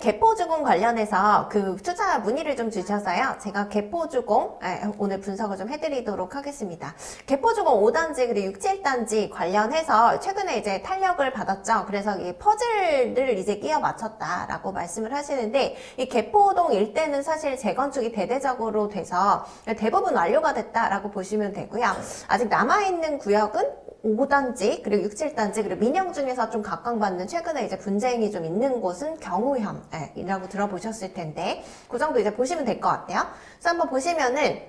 개포주공 관련해서 그 투자 문의를 좀 주셔서요. 제가 개포주공 예, 오늘 분석을 좀 해드리도록 하겠습니다. 개포주공 5단지 그리고 6, 7단지 관련해서 최근에 이제 탄력을 받았죠. 그래서 이 퍼즐을 이제 끼워 맞췄다라고 말씀을 하시는데 이 개포동 일대는 사실 재건축이 대대적으로 돼서 대부분 완료가 됐다라고 보시면 되고요. 아직 남아있는 구역은 5단지 그리고 6, 7단지 그리고 민영 중에서 좀 각광받는 최근에 이제 분쟁이 좀 있는 곳은 경우현이라고 들어보셨을 텐데 그 정도 이제 보시면 될 것 같아요. 그래서 한번 보시면은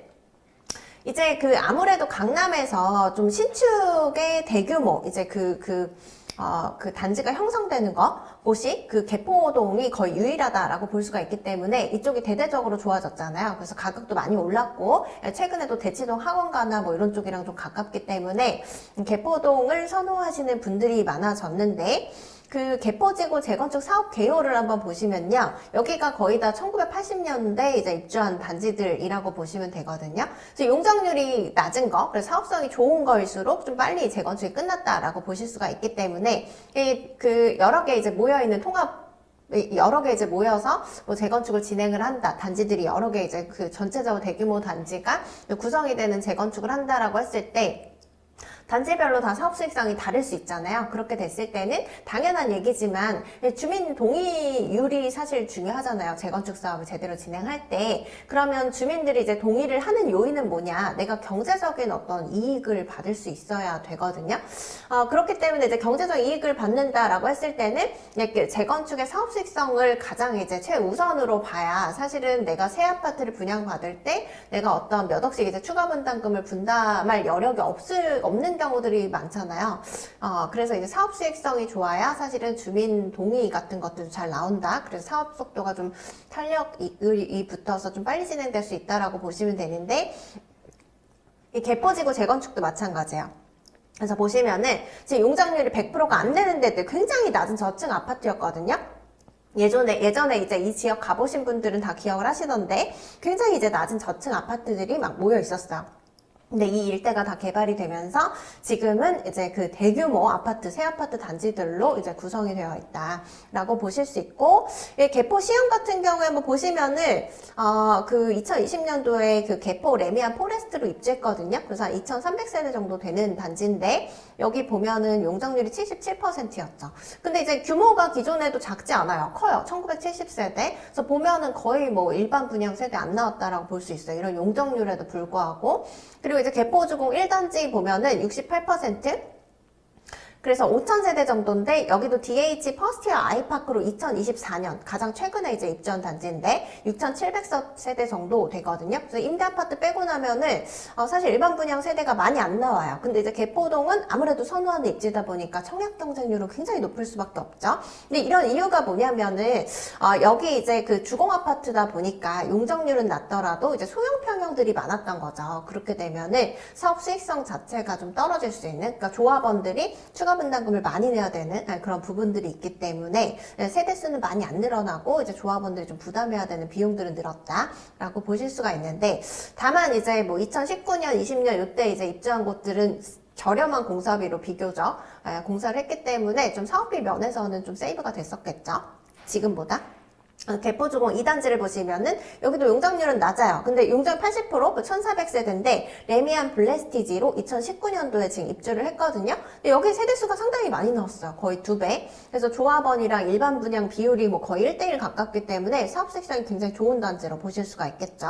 이제 그 아무래도 강남에서 좀 신축의 대규모 이제 그그 어, 그 단지가 형성되는 거, 곳이 그 개포동이 거의 유일하다라고 볼 수가 있기 때문에 이쪽이 대대적으로 좋아졌잖아요. 그래서 가격도 많이 올랐고, 최근에도 대치동 학원가나 뭐 이런 쪽이랑 좀 가깝기 때문에 개포동을 선호하시는 분들이 많아졌는데, 그 개포지구 재건축 사업 개요를 한번 보시면요. 여기가 거의 다 1980년대 이제 입주한 단지들이라고 보시면 되거든요. 그래서 용적률이 낮은 거, 그래서 사업성이 좋은 거일수록 좀 빨리 재건축이 끝났다라고 보실 수가 있기 때문에 이그 여러 개 이제 모여 있는 통합 여러 개 이제 모여서 뭐 재건축을 진행을 한다. 단지들이 여러 개 이제 그 전체적으로 대규모 단지가 구성이 되는 재건축을 한다라고 했을 때 단지별로 다 사업 수익성이 다를 수 있잖아요. 그렇게 됐을 때는 당연한 얘기지만 주민 동의율이 사실 중요하잖아요. 재건축 사업을 제대로 진행할 때. 그러면 주민들이 이제 동의를 하는 요인은 뭐냐? 내가 경제적인 어떤 이익을 받을 수 있어야 되거든요. 어, 그렇기 때문에 이제 경제적 이익을 받는다라고 했을 때는 이렇게 재건축의 사업 수익성을 가장 이제 최우선으로 봐야 사실은 내가 새 아파트를 분양받을 때 내가 어떤 몇 억씩 이제 추가 분담금을 분담할 여력이 없을, 없는 경우들이 많잖아요. 어, 그래서 이제 사업 수익성이 좋아야 사실은 주민 동의 같은 것들도 잘 나온다. 그래서 사업 속도가 좀 탄력이 붙어서 좀 빨리 진행될 수 있다라고 보시면 되는데 이 개포지구 재건축도 마찬가지예요. 그래서 보시면은 지금 용적률이 100%가 안 되는 데들 굉장히 낮은 저층 아파트였거든요. 예전에, 예전에 이제 이 지역 가보신 분들은 다 기억을 하시던데 굉장히 이제 낮은 저층 아파트들이 막 모여 있었어요. 근데 이 일대가 다 개발이 되면서 지금은 이제 그 대규모 아파트, 새 아파트 단지들로 이제 구성이 되어 있다라고 보실 수 있고, 이 개포 시형 같은 경우에 뭐 보시면은, 어, 그 2020년도에 그 개포 레미안 포레스트로 입주했거든요. 그래서 한 2,300세대 정도 되는 단지인데, 여기 보면은 용적률이 77%였죠. 근데 이제 규모가 기존에도 작지 않아요. 커요. 1970세대. 그래서 보면은 거의 뭐 일반 분양 세대 안 나왔다라고 볼 수 있어요. 이런 용적률에도 불구하고. 그리고 이제 개포주공 1단지 보면은 68% 그래서 5,000세대 정도인데 여기도 DH 퍼스트웨어 아이파크로 2024년 가장 최근에 이제 입주한 단지인데 6,700세대 정도 되거든요. 그래서 임대 아파트 빼고 나면은 어 사실 일반 분양 세대가 많이 안 나와요. 근데 이제 개포동은 아무래도 선호하는 입지다 보니까 청약 경쟁률은 굉장히 높을 수밖에 없죠. 근데 이런 이유가 뭐냐면은 어 여기 이제 그 주공 아파트다 보니까 용적률은 낮더라도 이제 소형 평형들이 많았던 거죠. 그렇게 되면은 사업 수익성 자체가 좀 떨어질 수 있는 그러니까 조합원들이 추가 추가 분담금을 많이 내야 되는 아, 그런 부분들이 있기 때문에 세대 수는 많이 안 늘어나고 이제 조합원들이 좀 부담해야 되는 비용들은 늘었다라고 보실 수가 있는데 다만 이제 뭐 2019년, 20년 이때 이제 입주한 곳들은 저렴한 공사비로 비교적 아, 공사를 했기 때문에 좀 사업비 면에서는 좀 세이브가 됐었겠죠. 지금보다. 어, 개포주공 2단지를 보시면은 여기도 용적률은 낮아요. 근데 용적 80% 1400세대인데 레미안 블레스티지로 2019년도에 지금 입주를 했거든요. 근데 여기 세대수가 상당히 많이 나왔어요. 거의 두 배. 그래서 조합원이랑 일반 분양 비율이 뭐 거의 1대1 가깝기 때문에 사업 수익성이 굉장히 좋은 단지로 보실 수가 있겠죠.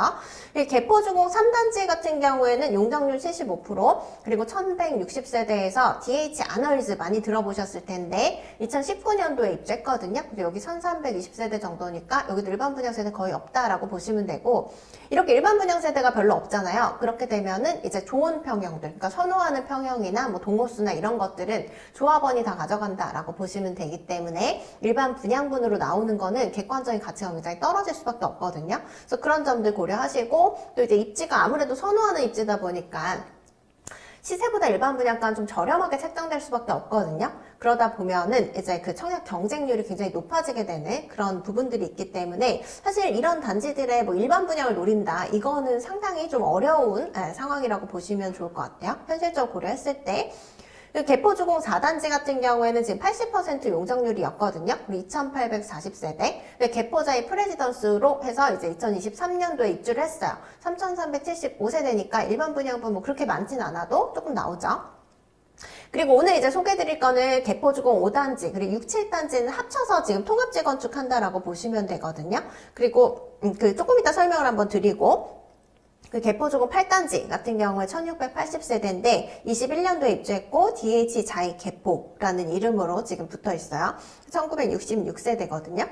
개포주공 3단지 같은 경우에는 용적률 75% 그리고 1160세대에서 DH 아널즈 많이 들어보셨을 텐데 2019년도에 입주했거든요. 근데 여기 1320세대 정도니 보니까 여기도 일반 분양 세대 거의 없다라고 보시면 되고 이렇게 일반 분양 세대가 별로 없잖아요. 그렇게 되면은 이제 좋은 평형들, 그러니까 선호하는 평형이나 뭐 동호수나 이런 것들은 조합원이 다 가져간다라고 보시면 되기 때문에 일반 분양분으로 나오는 거는 객관적인 가치가 굉장히 떨어질 수밖에 없거든요. 그래서 그런 점들 고려하시고 또 이제 입지가 아무래도 선호하는 입지다 보니까 시세보다 일반 분양가는 좀 저렴하게 책정될 수밖에 없거든요. 그러다 보면은 이제 그 청약 경쟁률이 굉장히 높아지게 되는 그런 부분들이 있기 때문에 사실 이런 단지들의 뭐 일반 분양을 노린다 이거는 상당히 좀 어려운 예, 상황이라고 보시면 좋을 것 같아요. 현실적으로 고려했을 때그 개포주공 4단지 같은 경우에는 지금 80% 용적률이었거든요. 우리 2840세대. 개포자의 프레지던스로 해서 이제 2023년도에 입주를 했어요. 3375세대니까 일반 분양분 뭐 그렇게 많진 않아도 조금 나오죠. 그리고 오늘 이제 소개드릴 거는 개포주공 5단지 그리고 6, 7단지는 합쳐서 지금 통합 재 건축한다라고 보시면 되거든요. 그리고 음, 그 조금 이따 설명을 한번 드리고 그 개포주공 8단지 같은 경우에 1680세대인데 21년도에 입주했고 DH 자이 개포라는 이름으로 지금 붙어 있어요. 1966세대거든요.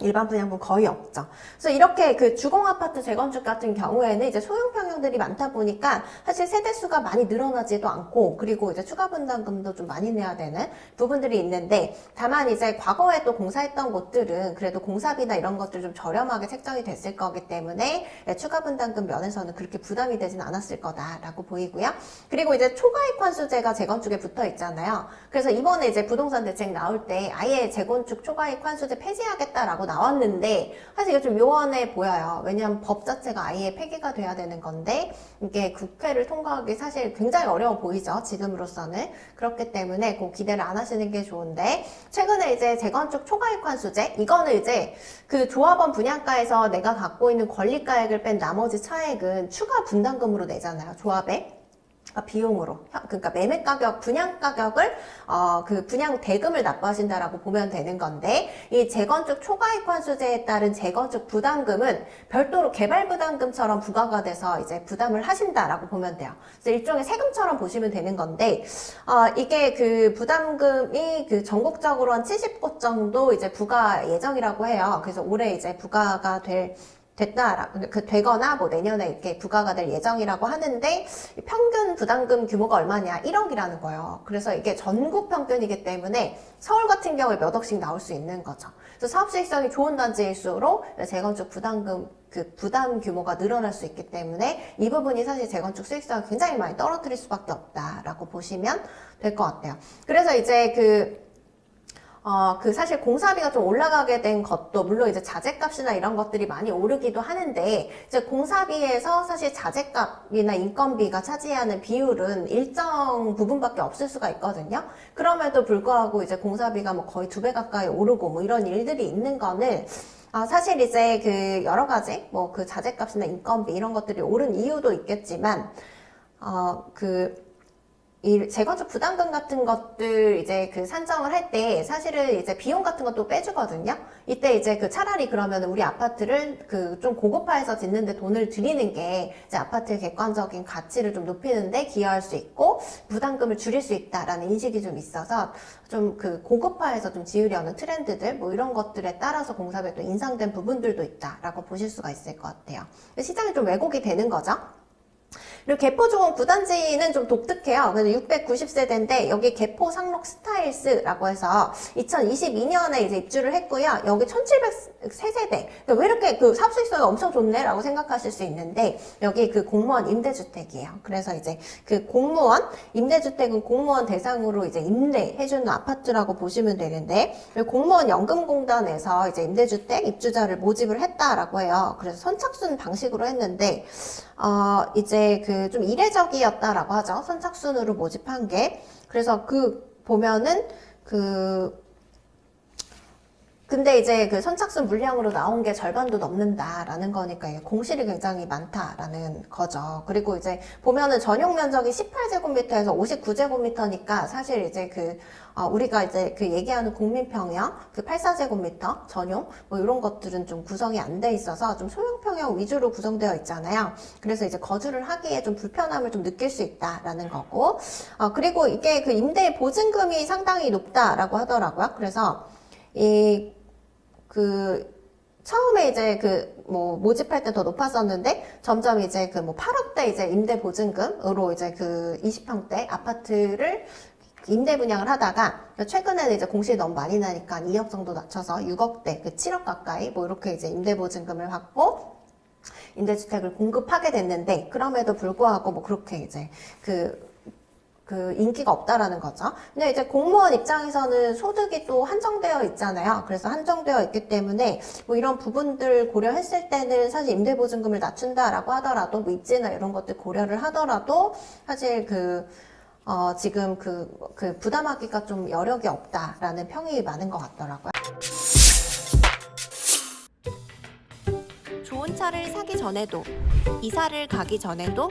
일반 분양분 거의 없죠. 그래서 이렇게 그 주공 아파트 재건축 같은 경우에는 이제 소형 평형들이 많다 보니까 사실 세대 수가 많이 늘어나지도 않고 그리고 이제 추가 분담금도 좀 많이 내야 되는 부분들이 있는데 다만 이제 과거에 또 공사했던 곳들은 그래도 공사비나 이런 것들 좀 저렴하게 책정이 됐을 거기 때문에 네, 추가 분담금 면에서는 그렇게 부담이 되진 않았을 거다라고 보이고요. 그리고 이제 초과익 환수제가 재건축에 붙어 있잖아요. 그래서 이번에 이제 부동산 대책 나올 때 아예 재건축 초과익 환수제 폐지하겠다라고 나왔는데 사실 이게 좀 요원해 보여요. 왜냐하면 법 자체가 아예 폐기가 돼야 되는 건데 이게 국회를 통과하기 사실 굉장히 어려워 보이죠. 지금으로서는 그렇기 때문에 그 기대를 안 하시는 게 좋은데 최근에 이제 재건축 초과익 환수제 이거는 이제 그 조합원 분양가에서 내가 갖고 있는 권리가액을 뺀 나머지 차액은 추가 분담금으로 내잖아요. 조합에. 아, 비용으로 현- 그러니까 매매 가격 분양 가격을 어, 그 분양 대금을 납부하신다라고 보면 되는 건데 이 재건축 초과익 환수제에 따른 재건축 부담금은 별도로 개발 부담금처럼 부과가 돼서 이제 부담을 하신다라고 보면 돼요. 그래서 일종의 세금처럼 보시면 되는 건데 어, 이게 그 부담금이 그 전국적으로 한 70곳 정도 이제 부과 예정이라고 해요. 그래서 올해 이제 부과가 될 됐다, 그 되거나 뭐 내년에 이렇게 부과가 될 예정이라고 하는데 평균 부담금 규모가 얼마냐? 1억이라는 거예요. 그래서 이게 전국 평균이기 때문에 서울 같은 경우에 몇 억씩 나올 수 있는 거죠. 그래서 사업 수익성이 좋은 단지일수록 재건축 부담금 그 부담 규모가 늘어날 수 있기 때문에 이 부분이 사실 재건축 수익성을 굉장히 많이 떨어뜨릴 수밖에 없다라고 보시면 될 것 같아요. 그래서 이제 그 어, 그 사실 공사비가 좀 올라가게 된 것도 물론 이제 자재값이나 이런 것들이 많이 오르기도 하는데 이제 공사비에서 사실 자재값이나 인건비가 차지하는 비율은 일정 부분밖에 없을 수가 있거든요. 그럼에도 불구하고 이제 공사비가 뭐 거의 두 배 가까이 오르고 뭐 이런 일들이 있는 거는 아, 사실 이제 그 여러 가지 뭐 그 자재값이나 인건비 이런 것들이 오른 이유도 있겠지만 어, 그 이 재건축 부담금 같은 것들 이제 그 산정을 할 때 사실은 이제 비용 같은 것도 빼주거든요. 이때 이제 그 차라리 그러면 우리 아파트를 그 좀 고급화해서 짓는데 돈을 들이는 게 이제 아파트의 객관적인 가치를 좀 높이는데 기여할 수 있고 부담금을 줄일 수 있다라는 인식이 좀 있어서 좀 그 고급화해서 좀 지으려는 트렌드들 뭐 이런 것들에 따라서 공사비가 또 인상된 부분들도 있다라고 보실 수가 있을 것 같아요. 시장이 좀 왜곡이 되는 거죠. 그리고 개포주공 9단지는 좀 독특해요. 그래서 690세대인데 여기 개포 상록 스타일스라고 해서 2022년에 이제 입주를 했고요. 여기 1703세대. 그러니까 왜 이렇게 그 사업 수익성이 엄청 좋네라고 생각하실 수 있는데 여기 그 공무원 임대주택이에요. 그래서 이제 그 공무원 임대주택은 공무원 대상으로 이제 임대해주는 아파트라고 보시면 되는데 공무원 연금공단에서 이제 임대주택 입주자를 모집을 했다라고 해요. 그래서 선착순 방식으로 했는데 어, 이제 그좀 이례적이었다라고 하죠. 선착순으로 모집한 게. 그래서 그 보면은 그 근데 이제 그 선착순 물량으로 나온 게 절반도 넘는다라는 거니까 공실이 굉장히 많다라는 거죠. 그리고 이제 보면은 전용 면적이 18제곱미터에서 59제곱미터니까 사실 이제 그 어, 우리가 이제 그 얘기하는 국민평형 그 84제곱미터 전용 뭐 이런 것들은 좀 구성이 안 돼 있어서 좀 소형평형 위주로 구성되어 있잖아요. 그래서 이제 거주를 하기에 좀 불편함을 좀 느낄 수 있다라는 거고 어, 그리고 이게 그 임대 보증금이 상당히 높다라고 하더라고요. 그래서 이 그 처음에 이제 그 뭐 모집할 때 더 높았었는데 점점 이제 그 뭐 8억대 이제 임대 보증금으로 이제 그 20평대 아파트를 임대 분양을 하다가 최근에는 이제 공실이 너무 많이 나니까 2억 정도 낮춰서 6억대 그 7억 가까이 뭐 이렇게 이제 임대 보증금을 받고 임대주택을 공급하게 됐는데 그럼에도 불구하고 뭐 그렇게 이제 그 그 인기가 없다라는 거죠. 근데 이제 공무원 입장에서는 소득이 또 한정되어 있잖아요. 그래서 한정되어 있기 때문에 뭐 이런 부분들 고려했을 때는 사실 임대보증금을 낮춘다라고 하더라도 뭐 입지나 이런 것들 고려를 하더라도 사실 그 어, 지금 그, 그 부담하기가 좀 여력이 없다라는 평이 많은 것 같더라고요. 좋은 차를 사기 전에도, 이사를 가기 전에도,